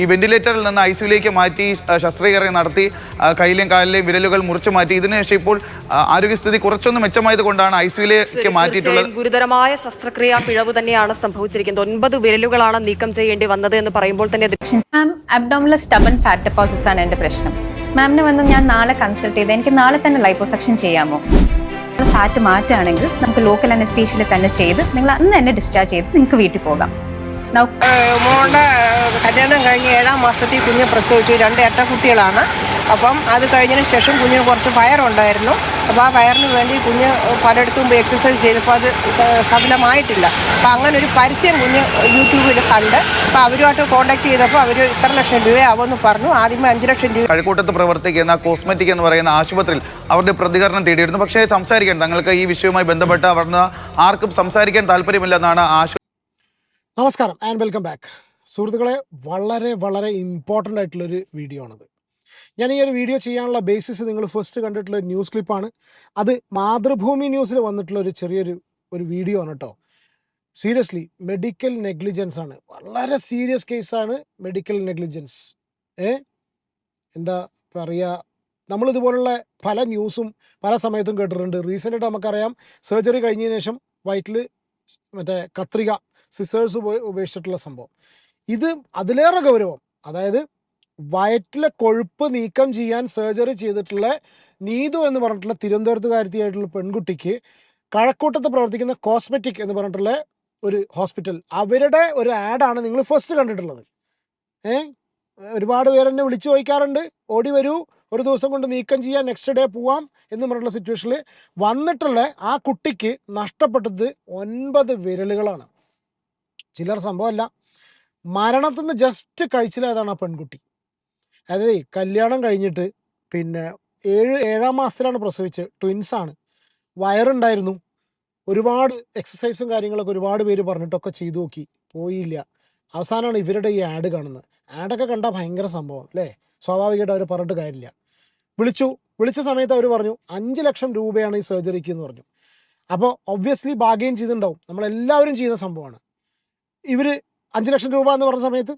ഈ വെന്റിലേറ്ററിൽ നിന്ന് ഐ സിയുലേക്ക് മാറ്റി ശസ്ത്രക്രിയ നടത്തി കയ്യിലെയും കാലിലെയും വിരലുകൾ മുറിച്ചു മാറ്റി. ഇതിനുശേഷം ഇപ്പോൾ ആരോഗ്യസ്ഥിതി കുറച്ചൊന്ന് മെച്ചമായത് കൊണ്ടാണ് ഐ സിയുലേക്ക് മാറ്റിയിട്ടുള്ളത്. ഗുരുതരമായ ശസ്ത്രക്രിയ പിഴവ് തന്നെയാണ് സംഭവിച്ചിരിക്കുന്നത്. ഒൻപത് വിരലുകളാണ് നീക്കം ചെയ്യേണ്ടി വന്നത് എന്ന് പറയുമ്പോൾ തന്നെ മാം അബ്ഡോമിലെ സ്റ്റബൺ ഫാറ്റ് ഡെപ്പോസിറ്റ്സ് ആണ് എന്റെ പ്രശ്നം. മാമിന് വന്ന് ഞാൻ നാളെ കൺസൾട്ട് ചെയ്ത് എനിക്ക് നാളെ തന്നെ ലൈപ്പോസെക്ഷൻ ചെയ്യാമോ? ഫാറ്റ് മാറ്റുകയാണെങ്കിൽ നമുക്ക് ലോക്കൽ അനസ്തീഷ്യയിൽ തന്നെ ചെയ്ത് നിങ്ങൾ അന്ന് തന്നെ ഡിസ്ചാർജ് ചെയ്ത് നിങ്ങൾക്ക് വീട്ടിൽ പോകാം. മോളുടെ കല്യാണം കഴിഞ്ഞ് ഏഴാം മാസത്തിൽ കുഞ്ഞ് പ്രസവിച്ചു. രണ്ട് ഇരട്ട കുട്ടികളാണ് അപ്പം അത് കഴിഞ്ഞതിന് ശേഷം കുഞ്ഞിന് കുറച്ച് വയറുണ്ടായിരുന്നു. അപ്പോൾ ആ വയറിന് വേണ്ടി കുഞ്ഞ് പലയിടത്തും പോയി എക്സസൈസ് ചെയ്തപ്പോൾ അത് സഫലമായിട്ടില്ല അപ്പോൾ അങ്ങനെ ഒരു പരസ്യം കുഞ്ഞ് യൂട്യൂബിൽ കണ്ട് അപ്പോൾ അവരുമായിട്ട് കോൺടാക്ട് ചെയ്തപ്പോൾ അവർ ഇത്ര ലക്ഷം രൂപയാവുമെന്ന് പറഞ്ഞു. ആദ്യമേ അഞ്ച് ലക്ഷം രൂപ കഴക്കൂട്ടത്ത് പ്രവർത്തിക്കുന്ന കോസ്മെറ്റിക് എന്ന് പറയുന്ന ആശുപത്രിയിൽ അവരുടെ പ്രതികരണം തേടിയിരുന്നു. പക്ഷേ സംസാരിക്കാൻ തങ്ങൾക്ക് ഈ വിഷയവുമായി ബന്ധപ്പെട്ട് അവിടുന്ന് ആർക്കും സംസാരിക്കാൻ താല്പര്യമില്ലെന്നാണ് ആശു നമസ്കാരം ആൻഡ് വെൽക്കം ബാക്ക് സുഹൃത്തുക്കളെ വളരെ വളരെ ഇമ്പോർട്ടന്റ് ആയിട്ടുള്ളൊരു വീഡിയോ ആണത്. ഞാൻ ഈ ഒരു വീഡിയോ ചെയ്യാനുള്ള ബേസിസ് നിങ്ങൾ ഫസ്റ്റ് കണ്ടിട്ടുള്ള ഒരു ന്യൂസ് ക്ലിപ്പാണ് അത് മാതൃഭൂമി ന്യൂസിൽ വന്നിട്ടുള്ള ഒരു ചെറിയൊരു ഒരു വീഡിയോ ആണ് കേട്ടോ സീരിയസ്ലി മെഡിക്കൽ നെഗ്ലിജൻസ് ആണ്. വളരെ സീരിയസ് കേസാണ് മെഡിക്കൽ നെഗ്ലിജൻസ് ഏ? എന്താ പറയുക നമ്മളിതുപോലുള്ള പല ന്യൂസും പല സമയത്തും കേട്ടിട്ടുണ്ട്. റീസെന്റായിട്ട് നമുക്കറിയാം സർജറി കഴിഞ്ഞതിന് ശേഷം വയറ്റിൽ മറ്റേ കത്രിക സിസേഴ്സ് ഉപേക്ഷിച്ചിട്ടുള്ള സംഭവം. ഇത് അതിലേറെ ഗൗരവം. അതായത് വയറ്റിലെ കൊഴുപ്പ് നീക്കം ചെയ്യാൻ സർജറി ചെയ്തിട്ടുള്ള നീതു എന്ന് പറഞ്ഞിട്ടുള്ള തിരുവനന്തപുരത്തുകാരത്തിയായിട്ടുള്ള പെൺകുട്ടിക്ക് കഴക്കൂട്ടത്ത് പ്രവർത്തിക്കുന്ന കോസ്മെറ്റിക് എന്ന് പറഞ്ഞിട്ടുള്ള ഒരു ഹോസ്പിറ്റൽ അവരുടെ ഒരു ആഡാണ് നിങ്ങൾ ഫസ്റ്റ് കണ്ടിട്ടുള്ളത്. ഏ? ഒരുപാട് പേര് എന്നെ വിളിച്ചു ചോദിക്കാറുണ്ട്. ഓടി വരൂ ഒരു ദിവസം കൊണ്ട് നീക്കം ചെയ്യാൻ നെക്സ്റ്റ് ഡേ പോവാം എന്ന് പറഞ്ഞിട്ടുള്ള സിറ്റുവേഷനിൽ വന്നിട്ടുള്ള ആ കുട്ടിക്ക് നഷ്ടപ്പെട്ടത് ഒൻപത് വിരലുകളാണ്. ചില്ലർ സംഭവമല്ല മരണത്തിൽ നിന്ന് ജസ്റ്റ് കഴിച്ചിലായതാണ് ആ പെൺകുട്ടി. അതായത് കല്യാണം കഴിഞ്ഞിട്ട് പിന്നെ ഏഴ് ഏഴാം മാസത്തിലാണ് പ്രസവിച്ച്. ട്വിൻസ് ആണ്. വയറുണ്ടായിരുന്നു. ഒരുപാട് എക്സസൈസും കാര്യങ്ങളൊക്കെ ഒരുപാട് പേര് പറഞ്ഞിട്ടൊക്കെ ചെയ്തു നോക്കി. പോയില്ല. അവസാനമാണ് ഇവരുടെ ഈ ആഡ് കാണുന്നത്. ആഡൊക്കെ കണ്ടാൽ ഭയങ്കര സംഭവം അല്ലേ? സ്വാഭാവികമായിട്ട് അവർ പറഞ്ഞിട്ട് കാര്യമില്ല. വിളിച്ചു. വിളിച്ച സമയത്ത് അവർ പറഞ്ഞു അഞ്ച് ലക്ഷം രൂപയാണ് ഈ സർജറിക്ക് എന്ന് പറഞ്ഞു. അപ്പോൾ ഒബ്വിയസ്ലി ഭാഗ്യം ചെയ്തിട്ടുണ്ടാവും. നമ്മളെല്ലാവരും ചെയ്യുന്ന സംഭവമാണ്. ഇവർ അഞ്ച് ലക്ഷം രൂപ എന്ന് പറഞ്ഞ സമയത്ത്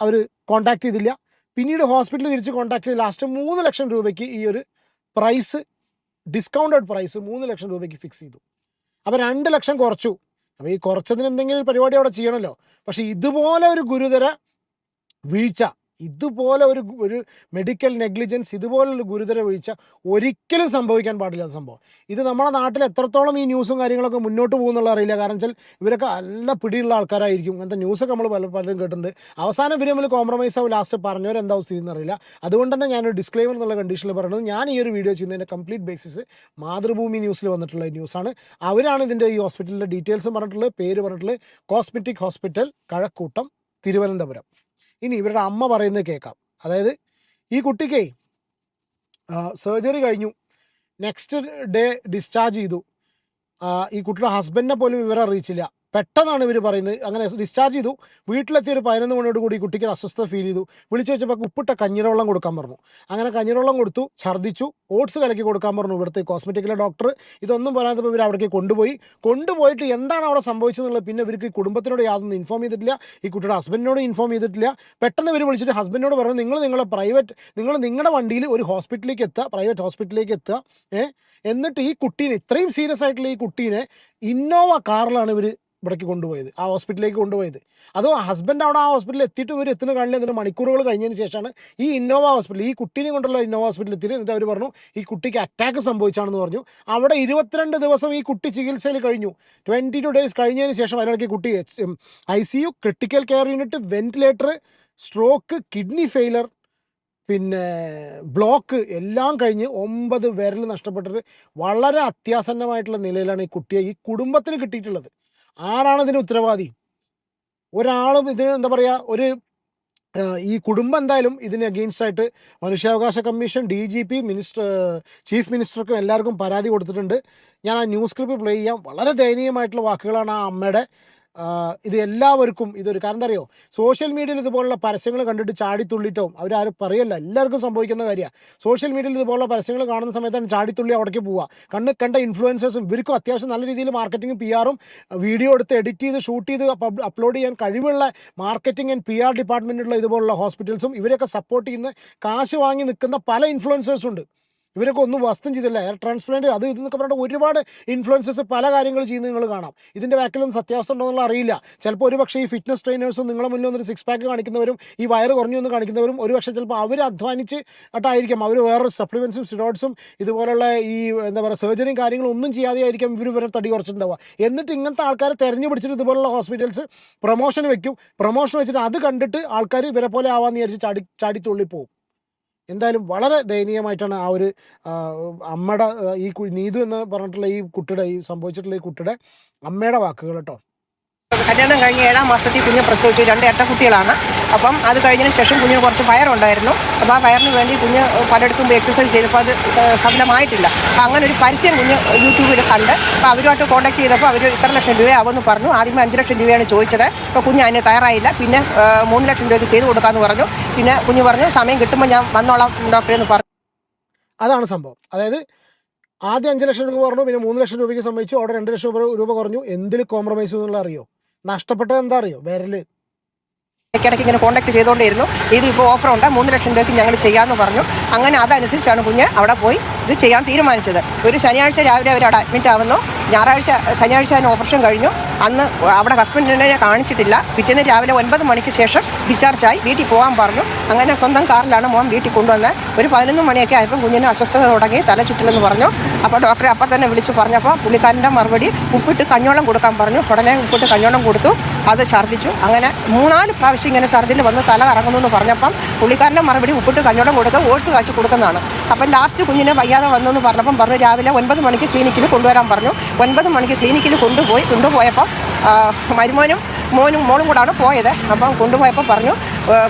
അവർ കോണ്ടാക്ട് ചെയ്തില്ല. പിന്നീട് ഹോസ്പിറ്റലിൽ തിരിച്ച് കോണ്ടാക്ട് ചെയ്ത് ലാസ്റ്റ് മൂന്ന് ലക്ഷം രൂപയ്ക്ക് ഈ ഒരു പ്രൈസ് ഡിസ്കൗണ്ടഡ് പ്രൈസ് മൂന്ന് ലക്ഷം രൂപയ്ക്ക് ഫിക്സ് ചെയ്തു. അപ്പോൾ രണ്ട് ലക്ഷം കുറച്ചു. അപ്പോൾ ഈ കുറച്ചതിന് എന്തെങ്കിലും പരിപാടി അവിടെ ചെയ്യണമല്ലോ പക്ഷേ ഇതുപോലെ ഒരു ഗുരുതര വീഴ്ച ഇതുപോലെ ഒരു ഒരു മെഡിക്കൽ നെഗ്ലിജൻസ് ഇതുപോലൊരു ഗുരുതര വീഴ്ച ഒരിക്കലും സംഭവിക്കാൻ പാടില്ലാത്ത സംഭവം. ഇത് നമ്മുടെ നാട്ടിൽ എത്രത്തോളം ഈ ന്യൂസും കാര്യങ്ങളൊക്കെ മുന്നോട്ട് പോകുന്നുള്ള അറിയില്ല. കാരണം വെച്ചാൽ ഇവരൊക്കെ നല്ല പിടിയുള്ള ആൾക്കാരായിരിക്കും. അങ്ങനത്തെ ന്യൂസൊക്കെ നമ്മൾ പല പലരും കേട്ടിട്ടുണ്ട്. അവസാനം ഇവർ നമ്മൾ കോംപ്രമൈസ് ആവും. ലാസ്റ്റ് പറഞ്ഞവരെന്താ സ്ഥിതി എന്നറിയില്ല അതുകൊണ്ട് തന്നെ ഞാനൊരു ഡിസ്ക്ലെയിമർ എന്നുള്ള കണ്ടീഷനിൽ പറയുന്നത് ഞാൻ ഈ ഒരു വീഡിയോ ചെയ്യുന്നതിന്റെ കംപ്ലീറ്റ് ബേസിസ് മാതൃഭൂമി ന്യൂസിൽ വന്നിട്ടുള്ള ന്യൂസാണ് അവരാണ് ഇതിന്റെ ഈ ഹോസ്പിറ്റലിന്റെ ഡീറ്റെയിൽസും പറഞ്ഞിട്ടുള്ളത്. പേര് പറഞ്ഞിട്ടുള്ളത്. Cosmetic hospital Kazhakkoottam Thiruvananthapuram. ഇനി ഇവരുടെ അമ്മ പറയുന്നത് കേൾക്കാം. അതായത് ഈ കുട്ടിക്കേ സർജറി കഴിഞ്ഞു. നെക്സ്റ്റ് ഡേ ഡിസ്ചാർജ് ചെയ്തു. ഈ കുട്ടിയുടെ ഹസ്ബൻഡിനെ പോലും ഇവരെ അറിയിച്ചില്ല. പെട്ടെന്നാണ് ഇവർ പറയുന്നത്. അങ്ങനെ ഡിസ്ചാർജ് ചെയ്തു. വീട്ടിലെത്തിയ ഒരു പതിനൊന്ന് മണിയോട് കൂടി കുട്ടിക്ക് അസ്വസ്ഥത ഫീൽ ചെയ്തു. വിളിച്ചു വെച്ചപ്പോൾ ഉപ്പിട്ട കഞ്ഞിരവെള്ളം കൊടുക്കാൻ പറഞ്ഞു. അങ്ങനെ കഞ്ഞിരവെള്ളം കൊടുത്തു ഛർദ്ദിച്ചു ഓട്സ് കലക്കി കൊടുക്കാൻ പറഞ്ഞു ഇവിടുത്തെ കോസ്മെറ്റിക്കിലെ ഡോക്ടർ ഇതൊന്നും പറയാത്തപ്പോൾ ഇവർ അവിടേക്ക് കൊണ്ടുപോയി. കൊണ്ടുപോയിട്ട് എന്താണ് അവിടെ സംഭവിച്ചതെന്നുള്ളത് പിന്നെ ഇവർക്ക് കുടുംബത്തിനോട് യാതൊന്നും ഇൻഫോം ചെയ്തിട്ടില്ല. ഈ കുട്ടിയുടെ ഹസ്ബൻഡിനോട് ഇൻഫോം ചെയ്തിട്ടില്ല. പെട്ടെന്ന് ഇവർ വിളിച്ചിട്ട് ഹസ്ബൻഡിനോട് പറഞ്ഞു നിങ്ങൾ നിങ്ങളെ പ്രൈവറ്റ് നിങ്ങൾ നിങ്ങളുടെ വണ്ടിയിൽ ഒരു ഹോസ്പിറ്റലിലേക്ക് എത്തുക പ്രൈവറ്റ് ഹോസ്പിറ്റലിലേക്ക് എത്തുക എന്നിട്ട് ഈ കുട്ടീനെ ഇത്രയും സീരിയസ് ആയിട്ടുള്ള ഈ കുട്ടീനെ ഇന്നോവ കാറിലാണ് ഇവർ ഇവിടേക്ക് കൊണ്ടുപോയത് ആ ഹോസ്പിറ്റലിലേക്ക് കൊണ്ടുപോയത്. അതോ ഹസ്ബൻഡ് അവിടെ ആ ഹോസ്പിറ്റലിൽ എത്തിയിട്ട് ഇവർ എത്തുന്ന കാണില്ല എന്നിട്ട് മണിക്കൂറുകൾ കഴിഞ്ഞതിന് ശേഷമാണ് ഈ ഇന്നോവ ഹോസ്പിറ്റൽ ഈ കുട്ടീനെ കൊണ്ടുള്ള ഇന്നോവ ഹോസ്പിറ്റലിൽ എത്തിയിട്ട് എന്നിട്ട് അവർ പറഞ്ഞു ഈ കുട്ടിക്ക് അറ്റാക്ക് സംഭവിച്ചാണെന്ന് പറഞ്ഞു. അവിടെ ഇരുപത്തിരണ്ട് ദിവസം ഈ കുട്ടി ചികിത്സയിൽ കഴിഞ്ഞു. ട്വന്റി ടു ഡേയ്സ് കഴിഞ്ഞതിന് ശേഷം അതിനിടയ്ക്ക് കുട്ടി I C U critical care unit ventilator stroke kidney failure പിന്നെ ബ്ലോക്ക് എല്ലാം കഴിഞ്ഞ് ഒമ്പത് വിരൽ നഷ്ടപ്പെട്ടിട്ട് വളരെ അത്യാസന്നമായിട്ടുള്ള നിലയിലാണ് ഈ കുട്ടിയെ ഈ കുടുംബത്തിന് കിട്ടിയിട്ടുള്ളത്. ആരാണ് ഇതിന് ഉത്തരവാദി? ഒരാളും ഇതിന് എന്താ പറയുക ഒരു ഈ കുടുംബം എന്തായാലും ഇതിന് അഗെയിൻസ്റ്റ് ആയിട്ട് മനുഷ്യാവകാശ commission D G P minister chief മിനിസ്റ്റർക്കും എല്ലാവർക്കും പരാതി കൊടുത്തിട്ടുണ്ട്. ഞാൻ ആ ന്യൂസ് ക്ലിപ്പ് പ്ലേ ചെയ്യാം. വളരെ ദയനീയമായിട്ടുള്ള വാക്കുകളാണ് ആ അമ്മയുടെ. ഇത് എല്ലാവർക്കും ഇതൊരു കാരണം അറിയോ? സോഷ്യൽ മീഡിയയിൽ ഇതുപോലുള്ള പരസ്യങ്ങൾ കണ്ടിട്ട് ചാടിത്തുള്ളിട്ടോ അവരാരും പറയല്ല. എല്ലാവർക്കും സംഭവിക്കുന്ന കാര്യമാണ് സോഷ്യൽ മീഡിയയിൽ ഇതുപോലുള്ള പരസ്യങ്ങൾ കാണുന്ന സമയത്താണ് ചാടിത്തുള്ളി അവിടേക്ക് പോവുക കണ്ണ് കണ്ട ഇൻഫ്ലുവൻസേഴ്സും ഇവർക്കും അത്യാവശ്യം നല്ല രീതിയിൽ മാർക്കറ്റിംഗും പി ആറും വീഡിയോ എടുത്ത് എഡിറ്റ് ചെയ്ത് ഷൂട്ട് ചെയ്ത് അപ്ലോഡ് ചെയ്യാൻ കഴിവുള്ള മാർക്കറ്റിംഗ് ആൻഡ് പി ആർ ഡിപ്പാർട്ട്മെന്റുള്ള ഇതുപോലുള്ള ഹോസ്പിറ്റൽസും ഇവരൊക്കെ സപ്പോർട്ട് ചെയ്യുന്ന കാശ് വാങ്ങി നിൽക്കുന്ന പല ഇൻഫ്ലുവൻസേഴ്സും ഉണ്ട്. ഇവരൊക്കെ ഒന്നും വസ്തും ചെയ്തില്ല. എയർ ട്രാൻസ്പ്ലാന്റ് അത് ഇതെന്നൊക്കെ പറഞ്ഞിട്ട് ഒരുപാട് ഇൻഫ്ലുവൻസസ് പല കാര്യങ്ങൾ ചെയ്യുന്നത് നിങ്ങൾ കാണാം. ഇതിന്റെ ബാക്കിലൊന്നും സത്യാവസ്ഥ ഉണ്ടോ എന്നുള്ള അറിയില്ല. ചിലപ്പോൾ ഒരു പക്ഷേ ഈ ഫിറ്റ്നസ് ട്രെയിനേഴ്സും നിങ്ങളെ മുന്നിൽ വന്നൊരു സിക്സ് പാക്ക് കാണിക്കുന്നവരും ഈ വയറ് കുറഞ്ഞു എന്ന് കാണിക്കുന്നവരും ഒരു പക്ഷേ ചിലപ്പോൾ അവർ അധ്വാനിച്ച് ആയിട്ടായിരിക്കും. അവർ വേറെ സപ്ലിമെൻസും സ്റ്റിറോയിഡ്സും ഇതുപോലുള്ള ഈ എന്താ പറയുക സർജറിയും കാര്യങ്ങളും ഒന്നും ചെയ്യാതെ ആയിരിക്കും ഇവർ ഇവരെ തടി കുറച്ചിട്ടുണ്ടാവുക. എന്നിട്ട് ഇങ്ങനത്തെ ആൾക്കാരെ തെരഞ്ഞു പിടിച്ചിട്ട് ഇതുപോലുള്ള ഹോസ്പിറ്റൽസ് പ്രൊമോഷൻ വെക്കും. പ്രൊമോഷൻ വെച്ചിട്ട് അത് കണ്ടിട്ട് ആൾക്കാർ ഇവരെ പോലെ ആവാന്ന് വിചാരിച്ച് ചാടി ചാടിത്തുള്ളി പോകും എന്തായാലും വളരെ ദയനീയമായിട്ടാണ് ആ ഒരു അമ്മയുടെ ഈ നീതു എന്ന് പറഞ്ഞിട്ടുള്ള ഈ കുട്ടിയുടെ ഈ സംഭവിച്ചിട്ടുള്ള ഈ കുട്ടിയുടെ അമ്മയുടെ വാക്കുകൾ കേട്ടോ. കല്യാണം കഴിഞ്ഞ് ഏഴാം മാസത്തിൽ കുഞ്ഞ് പ്രസവിച്ചു. രണ്ട് ഇരട്ട കുട്ടികളാണ്. അപ്പം അത് കഴിഞ്ഞതിന് ശേഷം കുഞ്ഞിന് കുറച്ച് ഫയറുണ്ടായിരുന്നു അപ്പോൾ ആ വയറിന് വേണ്ടി കുഞ്ഞ് പലയിടത്തും എക്സസൈസ് ചെയ്തപ്പോൾ അത് സഫലമായിട്ടില്ല. അപ്പോൾ അങ്ങനെ ഒരു പരസ്യം കുഞ്ഞ് യൂട്യൂബിൽ കണ്ട് അപ്പോൾ അവരുമായിട്ട് കോൺടാക്ട് ചെയ്തപ്പോൾ അവർ ഇത്ര ലക്ഷം രൂപയാവുമെന്ന് പറഞ്ഞു. ആദ്യമേ അഞ്ച് ലക്ഷം രൂപയാണ് ചോദിച്ചത്. അപ്പോൾ കുഞ്ഞ് അതിന് തയ്യാറായില്ല. പിന്നെ മൂന്ന് ലക്ഷം രൂപയ്ക്ക് ചെയ്ത് കൊടുക്കാമെന്ന് പറഞ്ഞു. പിന്നെ കുഞ്ഞ് പറഞ്ഞു സമയം കിട്ടുമ്പോൾ ഞാൻ വന്നോളാം ഡോക്ടറെ എന്ന് പറഞ്ഞു. അതാണ് സംഭവം. അതായത് ആദ്യം അഞ്ച് ലക്ഷം രൂപ പറഞ്ഞു പിന്നെ മൂന്ന് ലക്ഷം രൂപയ്ക്ക് സംബന്ധിച്ചു അവിടെ രണ്ട് ലക്ഷം രൂപ കുറഞ്ഞു. എന്തിൽ കോംപ്രമൈസ് എന്നുള്ള അറിയോ? നഷ്ടപ്പെട്ടത് എന്താ അറിയോ? വിരൽ. ഇടയ്ക്കിടയ്ക്ക് ഇങ്ങനെ കോൺടാക്ട് ചെയ്തുകൊണ്ടിരുന്നു ഇത് ഇപ്പോൾ ഓഫർ ഉണ്ട്. മൂന്ന് ലക്ഷം രൂപയ്ക്ക് ഞങ്ങൾ ചെയ്യാമെന്ന് പറഞ്ഞു. അങ്ങനെ അതനുസരിച്ചാണ് കുഞ്ഞ് അവിടെ പോയി ഇത് ചെയ്യാൻ തീരുമാനിച്ചത്. ഒരു ശനിയാഴ്ച രാവിലെ അവർ അവിടെ അഡ്മിറ്റ് ആവുന്നു. ഞായറാഴ്ച ശനിയാഴ്ച അതിന് ഓപ്പറേഷൻ കഴിഞ്ഞു. അന്ന് അവിടെ ഹസ്ബൻഡിനെ കാണിച്ചിട്ടില്ല. പിറ്റേന്ന് രാവിലെ ഒൻപത് മണിക്ക് ശേഷം ഡിസ്ചാർജായി വീട്ടിൽ പോകാൻ പറഞ്ഞു. അങ്ങനെ സ്വന്തം കാറിലാണ് മോൻ വീട്ടിൽ കൊണ്ടുവന്ന് ഒരു പതിനൊന്ന് മണിയൊക്കെ ആയപ്പോൾ കുഞ്ഞിന് അസ്വസ്ഥത തുടങ്ങി തല ചുറ്റിലെന്ന് പറഞ്ഞു. അപ്പോൾ ഡോക്ടറെ അപ്പം തന്നെ വിളിച്ചു പറഞ്ഞപ്പോൾ പുള്ളിക്കാരന്റെ മറുപടി ഉപ്പിട്ട് കഞ്ഞോളം കൊടുക്കാൻ പറഞ്ഞു. ഉടനെ ഉപ്പിട്ട് കഞ്ഞോളം കൊടുത്തു. അത് ഛർദ്ദിച്ചു. അങ്ങനെ മൂന്നാൽ പ്രാവശ്യം ഇങ്ങനെ ഛർദ്ദിൽ വന്ന് തല കറങ്ങുന്നു എന്ന് പറഞ്ഞപ്പം പുള്ളിക്കാരന്റെ മറുപടി ഉപ്പിട്ട് കഞ്ഞോളം കൊടുക്കുക ഓട്സ് കാച്ചു കൊടുക്കുന്നതാണ്. അപ്പം ലാസ്റ്റ് കുഞ്ഞിനെ വയ്യാതെ വന്നെന്ന് പറഞ്ഞപ്പം പറഞ്ഞു രാവിലെ ഒൻപത് മണിക്ക് ക്ലിനിക്കിൽ കൊണ്ടുവരാൻ പറഞ്ഞു. ഒൻപത് മണിക്ക് ക്ലിനിക്കിൽ കൊണ്ടുപോയി. കൊണ്ടുപോയപ്പം മരുമോനും മോനും മോളും കൂടാണ് പോയത്. അപ്പം കൊണ്ടുപോയപ്പോൾ പറഞ്ഞു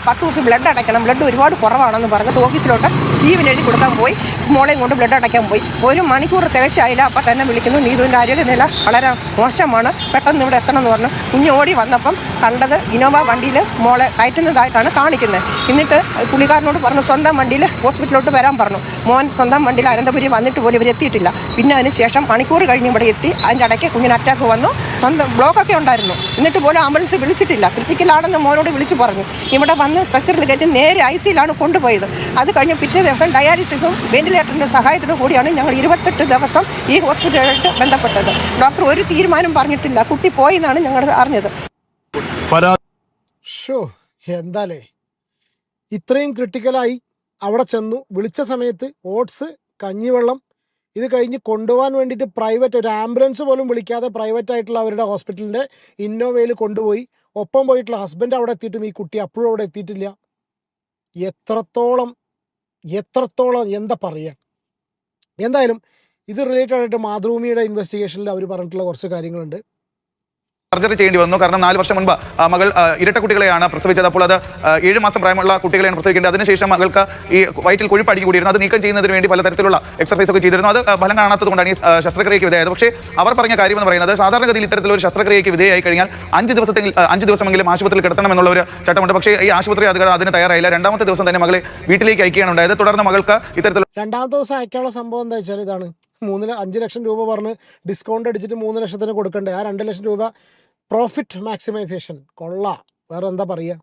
പത്ത് കുപ്പി ബ്ലഡ് അടയ്ക്കണം. ബ്ലഡ് ഒരുപാട് കുറവാണെന്ന് പറഞ്ഞിട്ട് ഓഫീസിലോട്ട് ലീവിന് എഴുതി കൊടുക്കാൻ പോയി. മോളെയും കൊണ്ട് ബ്ലഡ് അടയ്ക്കാൻ പോയി. ഒരു മണിക്കൂർ തികച്ചായില്ല. അപ്പം തന്നെ വിളിക്കുന്നു നീതുവിന്റെ ആരോഗ്യനില വളരെ മോശമാണ്. പെട്ടെന്ന് ഇവിടെ എത്തണം എന്ന് പറഞ്ഞു. കുഞ്ഞ് ഓടി വന്നപ്പം കണ്ടത് ഇനോവ വണ്ടിയിൽ മോളെ കയറ്റുന്നതായിട്ടാണ് കാണിക്കുന്നത്. എന്നിട്ട് പുള്ളിക്കാരനോട് പറഞ്ഞു സ്വന്തം വണ്ടിയിൽ ഹോസ്പിറ്റലിലോട്ട് വരാൻ പറഞ്ഞു. മോൻ സ്വന്തം വണ്ടിയിൽ അനന്തപുരി വന്നിട്ട് പോലും ഇവരെത്തിയിട്ടില്ല പിന്നെ അതിനുശേഷം മണിക്കൂർ കഴിഞ്ഞ് ഇവിടെ എത്തി. അതിന്റെ ഇടയ്ക്ക് കുഞ്ഞിന് അറ്റാക്ക് വന്നു. സ്വന്തം ബ്ലോക്കൊക്കെ ഉണ്ടായിരുന്നു. എന്നിട്ട് പോലും ആംബുലൻസ് വിളിച്ചിട്ടില്ല. ക്രിട്ടിക്കലാണെന്ന് മോനോട് വിളിച്ചു പറഞ്ഞു. ഇവിടെ വന്ന് സ്ട്രെച്ചറിൽ കയറ്റി നേരെ ഐ സിയിലാണ് കൊണ്ടുപോയത്. അത് കഴിഞ്ഞ് പിറ്റേ ദിവസം ഡയാലിസിസും വെന്റിലേറ്ററിന്റെ സഹായത്തോടു കൂടിയാണ് ഞങ്ങൾ ഇരുപത്തെട്ട് ദിവസം ഈ ഹോസ്പിറ്റലായിട്ട് ബന്ധപ്പെട്ടത്. ഡോക്ടർ ഒരു തീരുമാനം പറഞ്ഞിട്ടില്ല. കുട്ടി പോയി എന്നാണ് ഞങ്ങൾ അറിഞ്ഞത് എന്താലേ? ഇത്രയും ക്രിട്ടിക്കലായി അവിടെ ചെന്നു. വിളിച്ച സമയത്ത് ഓട്സ് കഞ്ഞിവെള്ളം ഇത് കഴിഞ്ഞ് കൊണ്ടുപോകാൻ വേണ്ടിയിട്ട് പ്രൈവറ്റ് ഒരു ആംബുലൻസ് പോലും വിളിക്കാതെ പ്രൈവറ്റ് ആയിട്ടുള്ള അവരുടെ ഹോസ്പിറ്റലിന്റെ ഇന്നോവയിൽ കൊണ്ടുപോയി. ഒപ്പം പോയിട്ടുള്ള ഹസ്ബൻഡ് അവിടെ എത്തിയിട്ടും ഈ കുട്ടി അപ്പോഴും അവിടെ എത്തിയിട്ടില്ല. എത്രത്തോളം എത്രത്തോളം എന്താ പറയുക എന്തായാലും ഇത് റിലേറ്റഡ് ആയിട്ട് മാതൃഭൂമിയുടെ ഇൻവെസ്റ്റിഗേഷനിൽ അവർ പറഞ്ഞിട്ടുള്ള കുറച്ച് കാര്യങ്ങളുണ്ട്. സർജറി ചെയ്യേണ്ടി വന്നു. കാരണം നാല് വർഷം മുൻപ് മകൾ ഇരട്ട കുട്ടികളെയാണ് പ്രസവിച്ചത്. അപ്പോൾ അത് ഏഴ് മാസം പ്രായമുള്ള കുട്ടികളെയാണ് പ്രസവിക്കേണ്ടത്. അതിനുശേഷം മകൾക്ക് ഈ വയറ്റിൽ കൊഴുപ്പ് അടിഞ്ഞു കൂടിയിരുന്നു. അത് നീക്കം ചെയ്യുന്നതിന് വേണ്ടി പലതരത്തിലുള്ള എക്സർസൈസ് ഒക്കെ ചെയ്തിരുന്നു. അത് ഫലം കാണാത്തതുകൊണ്ടാണ് ഈ ശസ്ത്രക്രിയയ്ക്ക് വിധേയത്. പക്ഷേ അവർ പറഞ്ഞ കാര്യം എന്ന് പറയുന്നത് സാധാരണഗതിയിൽ ഇത്തരത്തിലൊരു ശസ്ത്രക്രിയയ്ക്ക് വിധേയമായി കഴിഞ്ഞാൽ അഞ്ച് ദിവസത്തിൽ അഞ്ച് ദിവസമെങ്കിലും ആശുപത്രിയിൽ കിടത്തണം എന്നുള്ള ഒരു ചട്ടമുണ്ട്. പക്ഷേ ഈ ആശുപത്രി അധികൃതർ അതിന് തയ്യാറായില്ല. രണ്ടാമത്തെ ദിവസം തന്നെ മകളെ വീട്ടിലേക്ക് അയക്കുകയാണ് ഉണ്ടായത്. തുടർന്ന് മകൾക്ക് ഇത്തരത്തിൽ രണ്ടാമത്തെ ദിവസം അയക്കാനുള്ള സംഭവം എന്താ വെച്ചാൽ ഇതാണ്. മൂന്ന് അഞ്ച് ലക്ഷം രൂപ പറഞ്ഞ് ഡിസ്കൗണ്ട് അടിച്ചിട്ട് മൂന്ന് ലക്ഷത്തിന് കൊടുക്കണ്ടേ? ആ രണ്ട് ലക്ഷം രൂപ പ്രോഫിറ്റ് മാക്സിമൈസേഷൻ കൊള്ള. വേറെ എന്താ പറയുക?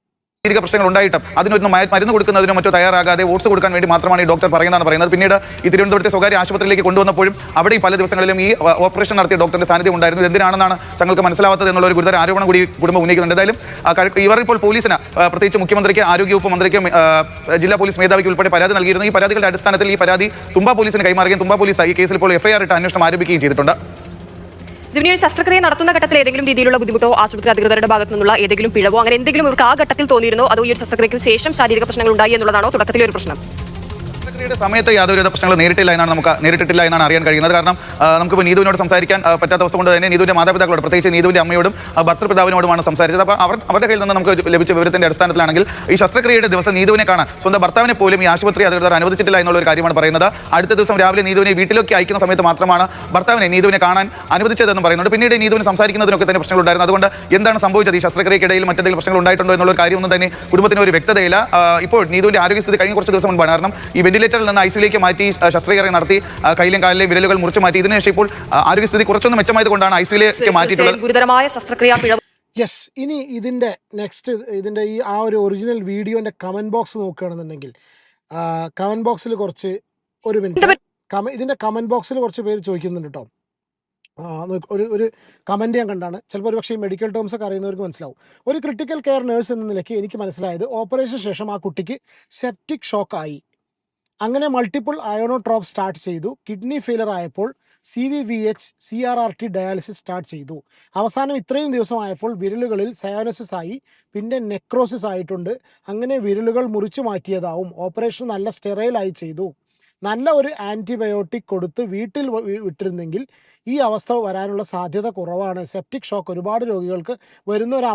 ശാരീരിക പ്രശ്നങ്ങൾ ഉണ്ടായിട്ടും മയ- മരുന്ന് കൊടുക്കുന്നതിനോ മറ്റോ തയ്യാറാകാതെ ഓട്സ് കൊടുക്കാൻ വേണ്ടി മാത്രമാണ് ഈ ഡോക്ടർ പറയുന്നതാണ് പറയുന്നത്. പിന്നീട് ഈ തിരുവനന്തപുരത്തെ സ്വകാര്യ ആശുപത്രിയിലേക്ക് കൊണ്ടുവന്നപ്പോഴും അവിടെ ഈ പല ദിവസങ്ങളിലും ഈ ഓപ്പറേഷൻ നടത്തിയ ഡോക്ടറിന്റെ സാന്നിധ്യം ഉണ്ടായിരുന്നു. എന്തിനാണെന്നാണ് തങ്ങൾക്ക് മനസ്സിലാവാത്തത് എന്നുള്ള ഒരു ഗുരുതര ആരോപണം കൂടി കുടുംബം ഉന്നയിക്കുന്നുണ്ട്. എന്തായാലും ഇവർ ഇപ്പോൾ പോലീസിന് പ്രത്യേകിച്ച് മുഖ്യമന്ത്രിക്ക് ആരോഗ്യവകുപ്പ് മന്ത്രിക്ക് ജില്ലാ പോലീസ് മേധാവിക്ക് ഉൾപ്പെടെ പരാതി നൽകിയിരുന്നു. ഈ പരാതികളുടെ അടിസ്ഥാനത്തിൽ ഈ പരാതി തുമ്പ പോലീസിന് കൈമാറുകയും തുമ്പ പോലീസ് ഈ കേസിൽ ഇപ്പോൾ എഫ്ഐആർ ഇട്ട് അന്വേഷണം ആരംഭിക്കുകയും ചെയ്തിട്ടുണ്ട്. ജിമിനി ഒരു ശസ്ത്രക്രിയ നടത്തുന്ന ഘട്ടത്തിൽ ഏതെങ്കിലും രീതിയിലുള്ള ബുദ്ധിമുട്ടോ ആശുപത്രി അധികൃതരുടെ ഭാഗത്തു നിന്നുള്ള ഏതെങ്കിലും പിഴവോ അങ്ങനെ എന്തെങ്കിലും ഇവർക്ക് ആ ഘട്ടത്തിൽ തോന്നിയിരുന്നോ? അതോ ഈ ഒരു ശസ്ത്രക്രിയയ്ക്ക് ശേഷം ശാരീരിക പ്രശ്നങ്ങൾ ഉണ്ടായി എന്നുള്ളതാണോ തുടക്കത്തിലെ ഒരു പ്രശ്നം? ശസ്ത്രക്രിയയുടെ സമയത്ത് യാതൊരുവിധ പ്രശ്നങ്ങൾ നേരിട്ടില്ല എന്നാണ് നമുക്ക് നേരിട്ടിട്ടില്ല എന്നാണ് അറിയാൻ കഴിയുന്നത്. കാരണം നമുക്ക് നമുക്കിപ്പോൾ നീതുവിനോട് സംസാരിക്കാൻ പറ്റാത്ത അവസ്ഥ കൊണ്ട് തന്നെ നീതുവിന്റെ മാതാപിതാക്കളോട് പ്രത്യേകിച്ച് നീതുവിന്റെ അമ്മയോടും ഭർത്തൃപിതാവിനോടുമാണ് സംസാരിച്ചത്. അപ്പോൾ അവർ അവരുടെ കയ്യിൽ നിന്ന് നമുക്ക് ലഭിച്ച വിവരത്തിന്റെ അടിസ്ഥാനത്തിലാണെങ്കിൽ ഈ ശസ്ത്രക്രിയയുടെ ദിവസം നീതുവിനെ കാണാൻ സ്വന്തം ഭർത്താവിനെ പോലും ഈ ആശുപത്രി അധികൃതർ അനുവദിച്ചിട്ടില്ല എന്നുള്ള ഒരു കാര്യമാണ് പറയുന്നത്. അടുത്ത ദിവസം രാവിലെ നീതുവിനെ വീട്ടിലേക്ക് അയക്കുന്ന സമയത്ത് മാത്രമാണ് ഭർത്താവിനെ നീതുവിനെ കാണാൻ അനുവദിച്ചതെന്ന് പറയുന്നുണ്ട്. പിന്നീട് നീതുവിന് സംസാരിക്കുന്നതിനൊക്കെ തന്നെ പ്രശ്നങ്ങൾ ഉണ്ടായിരുന്നു. അതുകൊണ്ട് എന്താണ് സംഭവിച്ചത്? ഈ ശസ്ത്രക്രിയക്കിടയിൽ മറ്റെന്തെങ്കിലും പ്രശ്നങ്ങൾ ഉണ്ടായിട്ടുണ്ടോ എന്നുള്ള കാര്യമൊന്നും തന്നെ കുടുംബത്തിന് ഒരു വ്യക്തതയില്ല. ഇപ്പോൾ നീതുവിന്റെ ആരോഗ്യസ്ഥിതി കഴിഞ്ഞ കുറച്ച് ദിവസം മുൻപാണ്. കാരണം ഈ വെന്റിലേറ്ററിൽ നിന്ന് ഐസിയിലേക്ക് മാറ്റി ശസ്ത്രക്രിയ നടത്തി കയ്യിലും കാലിലെയും വിരലുകൾ മുറിച്ചു മാറ്റി. ഇതിനുശേഷം ഇപ്പോൾ ആരോഗ്യസ്ഥിതി കുറച്ചൊന്ന് മെച്ചമായത് കൊണ്ടാണ് ഐസിയിലേക്ക് മാറ്റിയിട്ടുള്ളത്. ഗുരുതരമായ ശസ്ത്രക്രിയാ പിഴവ് യെസ് ഇനി ഇതിന്റെ നെക്സ്റ്റ് ഇതിന്റെ ഈ ആ ഒരു ഒറിജിനൽ വീഡിയോന്റെ കമന്റ് ബോക്സ് നോക്കുകയാണെന്നുണ്ടെങ്കിൽ കമന്റ് ബോക്സിൽ കുറച്ച് ഒരു മിനിറ്റ് കമ ഇതിന്റെ കമന്റ് ബോക്സിൽ കുറച്ച് പേര് ചോദിക്കുന്നുണ്ട് കേട്ടോ ഒരു ഒരു കമന്റ് ഞാൻ കണ്ടാണ്. ചിലപ്പോൾ ഒരു പക്ഷേ ഈ മെഡിക്കൽ ടേംസ് ഒക്കെ അറിയുന്നവർക്ക് മനസ്സിലാവും. ഒരു ക്രിട്ടിക്കൽ കെയർ നേഴ്സ് എന്ന നിലയ്ക്ക് എനിക്ക് മനസ്സിലായത് ഓപ്പറേഷൻ ശേഷം ആ കുട്ടിക്ക് സെപ്റ്റിക് ഷോക്ക് ആയി. അങ്ങനെ മൾട്ടിപ്പിൾ അയോണോട്രോപ്പ് സ്റ്റാർട്ട് ചെയ്തു. കിഡ്നി ഫെയിലർ ആയപ്പോൾ C V V H C R R T dialysis start ചെയ്തു. അവസാനം ഇത്രയും ദിവസമായപ്പോൾ വിരലുകളിൽ സയോനസിസ് ആയി പിന്നെ നെക്രോസിസ് ആയിട്ടുണ്ട്. അങ്ങനെ വിരലുകൾ മുറിച്ചു മാറ്റിയതാവും. ഓപ്പറേഷൻ നല്ല സ്റ്റെറൈലായി ചെയ്തു. നല്ല ഒരു ആന്റിബയോട്ടിക് കൊടുത്ത് വീട്ടിൽ വിട്ടിരുന്നെങ്കിൽ ഈ അവസ്ഥ വരാനുള്ള സാധ്യത കുറവാണ്. സെപ്റ്റിക് ഷോക്ക് ഒരുപാട് രോഗികൾക്ക് വരുന്ന ഒരു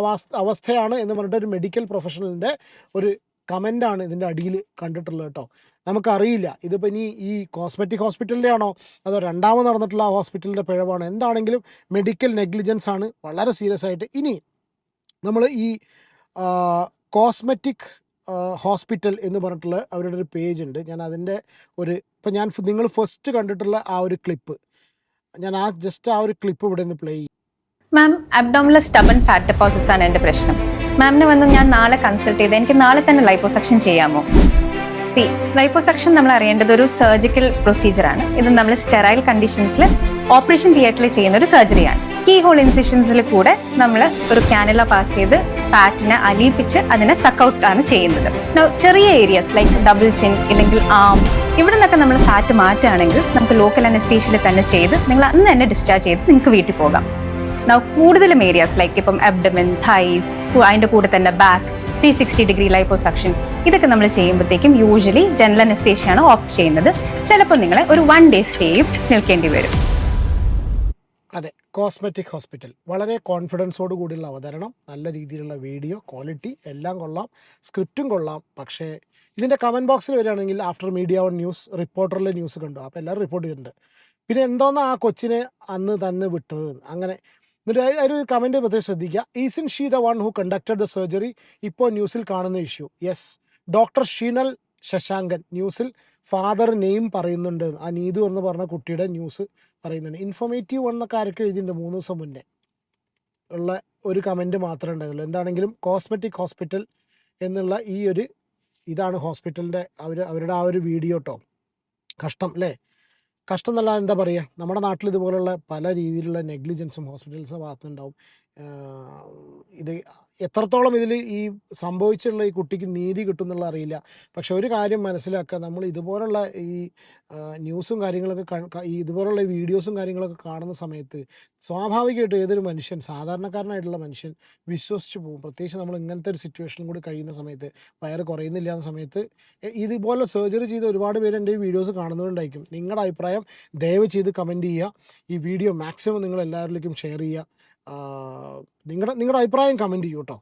അവസ്ഥയാണ് എന്ന് പറഞ്ഞിട്ട് ഒരു മെഡിക്കൽ പ്രൊഫഷണലിന്റെ ഒരു കമന്റാണ് ഇതിന്റെ അടിയിൽ കണ്ടിട്ടുള്ളത് കേട്ടോ. നമുക്കറിയില്ല. ഇതിപ്പോൾ ഇനി ഈ കോസ്മെറ്റിക് ഹോസ്പിറ്റലിന്റെ ആണോ അതോ രണ്ടാമത് നടന്നിട്ടുള്ള ഹോസ്പിറ്റലിന്റെ പിഴവാണ്? എന്താണെങ്കിലും മെഡിക്കൽ നെഗ്ലിജൻസ് ആണ് വളരെ സീരിയസ് ആയിട്ട്. ഇനി നമ്മൾ ഈ കോസ്മെറ്റിക് ഹോസ്പിറ്റൽ എന്ന് പറഞ്ഞിട്ടുള്ള അവരുടെ ഒരു പേജ് ഉണ്ട്. ഞാൻ അതിന്റെ ഒരു ഇപ്പം ഞാൻ നിങ്ങൾ ഫസ്റ്റ് കണ്ടിട്ടുള്ള ആ ഒരു ക്ലിപ്പ് ഞാൻ ആ ജസ്റ്റ് ആ ഒരു ക്ലിപ്പ് ഇവിടെ നിന്ന് പ്ലേ ചെയ്യും. മാം അബ്ഡോമിലെ സ്റ്റബൺ ഫാറ്റ് ഡെപ്പോസിറ്റ്സ് ആണ് എന്റെ പ്രശ്നം. മാമിന് വന്ന് ഞാൻ നാളെ കൺസൾട്ട് ചെയ്ത്. എനിക്ക് നാളെ തന്നെ ലൈപ്പോസക്ഷൻ ചെയ്യാമോ? സി ലൈപ്പോസക്ഷൻ നമ്മൾ അറിയേണ്ടത് ഒരു സർജിക്കൽ പ്രൊസീജിയറാണ് ഇത് നമ്മൾ സ്റ്റെറൈൽ കണ്ടീഷൻസിൽ ഓപ്പറേഷൻ തിയേറ്ററിൽ ചെയ്യുന്ന ഒരു സർജറിയാണ് കീ ഹോൾ ഇൻസിഷൻസിൽ കൂടെ നമ്മൾ ഒരു കാനുല പാസ് ചെയ്ത് ഫാറ്റിനെ അലിയിപ്പിച്ച് അതിനെ സക്കൗട്ട് ആണ് ചെയ്യുന്നത്. ചെറിയ ഏരിയസ് ലൈക്ക് ഡബിൾ ചിൻ ഇല്ലെങ്കിൽ ആം ഇവിടെ നിന്നൊക്കെ നമ്മൾ ഫാറ്റ് മാറ്റുകയാണെങ്കിൽ നമുക്ക് ലോക്കൽ അനസ്തീഷ്യയിൽ തന്നെ ചെയ്ത് നിങ്ങൾ അന്ന് തന്നെ ഡിസ്ചാർജ് ചെയ്ത് നിങ്ങൾക്ക് വീട്ടിൽ പോകാം. കൂടുതലും ഏരിയാസ് ലൈക്ക് ഇപ്പം അബ്ഡമൻ തൈസ് അതിന്റെ കൂടെ തന്നെ back three sixty degree liposuction ഇതൊക്കെ നമ്മൾ ചെയ്യുമ്പോഴത്തേക്കും യൂഷ്വലി ജനറൽ അനസ്തേഷ്യയാണ് ഓപ്റ്റ് ചെയ്യുന്നത്. ചിലപ്പോൾ നിങ്ങൾ ഒരു വൺ ഡേ സ്റ്റേയും നിൽക്കേണ്ടി വരും. അതെ കോസ്മെറ്റിക് ഹോസ്പിറ്റൽ വളരെ കോൺഫിഡൻസോട് കൂടിയുള്ള അവതരണം നല്ല രീതിയിലുള്ള വീഡിയോ ക്വാളിറ്റി എല്ലാം കൊള്ളാം സ്ക്രിപ്റ്റും കൊള്ളാം. പക്ഷേ ഇതിന്റെ കമന്റ് ബോക്സിൽ വരികയാണെങ്കിൽ ആഫ്റ്റർ മീഡിയ വൺ ന്യൂസ് റിപ്പോർട്ടറിലെ ന്യൂസ് കണ്ടു. അപ്പോൾ എല്ലാവരും റിപ്പോർട്ട് ചെയ്തിട്ടുണ്ട്. പിന്നെ എന്തോന്നാ ആ കൊച്ചിനെ അന്ന് തന്നെ വിട്ടത്? അങ്ങനെ എന്നിട്ട് അതിൽ ഒരു കമന്റ് പ്രത്യേകം ശ്രദ്ധിക്കുക. Isn't she the one who conducted the surgery ഇപ്പോൾ ന്യൂസിൽ കാണുന്ന issue yes doctor Sheenal Shashankan ന്യൂസിൽ ഫാദർ നെയിം പറയുന്നുണ്ട്. ആ നീതു എന്ന് പറഞ്ഞ കുട്ടിയുടെ ന്യൂസ് പറയുന്നുണ്ട്. ഇൻഫോർമേറ്റീവ് എന്നൊക്കെ ആരൊക്കെ എഴുതിയിട്ടുണ്ട് മൂന്ന് ദിവസം മുന്നേ. ഉള്ള ഒരു കമന്റ് മാത്രമേ ഉണ്ടായിരുന്നുള്ളൂ. എന്താണെങ്കിലും കോസ്മെറ്റിക് ഹോസ്പിറ്റൽ എന്നുള്ള ഈ ഒരു ഇതാണ് ഹോസ്പിറ്റലിന്റെ അവർ അവരുടെ ആ ഒരു വീഡിയോ കേട്ടോ കഷ്ടം അല്ലേ? കഷ്ടം എന്നല്ല എന്താ പറയുക നമ്മുടെ നാട്ടിൽ ഇതുപോലുള്ള പല രീതിയിലുള്ള നെഗ്ലിജൻസും ഹോസ്പിറ്റൽസും ഭാഗത്തുനിന്നുണ്ടാവും. ആഹ് ഇത് എത്രത്തോളം ഇതിൽ ഈ സംഭവിച്ചുള്ള ഈ കുട്ടിക്ക് നീതി കിട്ടും എന്നുള്ള അറിയില്ല. പക്ഷെ ഒരു കാര്യം മനസ്സിലാക്കുക. നമ്മൾ ഇതുപോലുള്ള ഈ ന്യൂസും കാര്യങ്ങളൊക്കെ ഈ ഇതുപോലുള്ള വീഡിയോസും കാര്യങ്ങളൊക്കെ കാണുന്ന സമയത്ത് സ്വാഭാവികമായിട്ട് ഏതൊരു മനുഷ്യൻ സാധാരണക്കാരനായിട്ടുള്ള മനുഷ്യൻ വിശ്വസിച്ച് പോകും. പ്രത്യേകിച്ച് നമ്മൾ ഇങ്ങനത്തെ ഒരു സിറ്റുവേഷനും കൂടി കഴിയുന്ന സമയത്ത് വയറ് കുറയുന്നില്ല എന്ന സമയത്ത് ഇതുപോലെ സർജറി ചെയ്ത് ഒരുപാട് പേര് എന്റെ ഈ വീഡിയോസ് കാണുന്നവരുണ്ടായിരിക്കും. നിങ്ങളുടെ അഭിപ്രായം ദയവ് ചെയ്ത് കമന്റ് ചെയ്യുക. ഈ വീഡിയോ മാക്സിമം നിങ്ങൾ എല്ലാവരിലേക്കും ഷെയർ ചെയ്യുക. നിങ്ങളുടെ നിങ്ങളുടെ അഭിപ്രായം കമന്റ് ചെയ്യൂ കേട്ടോ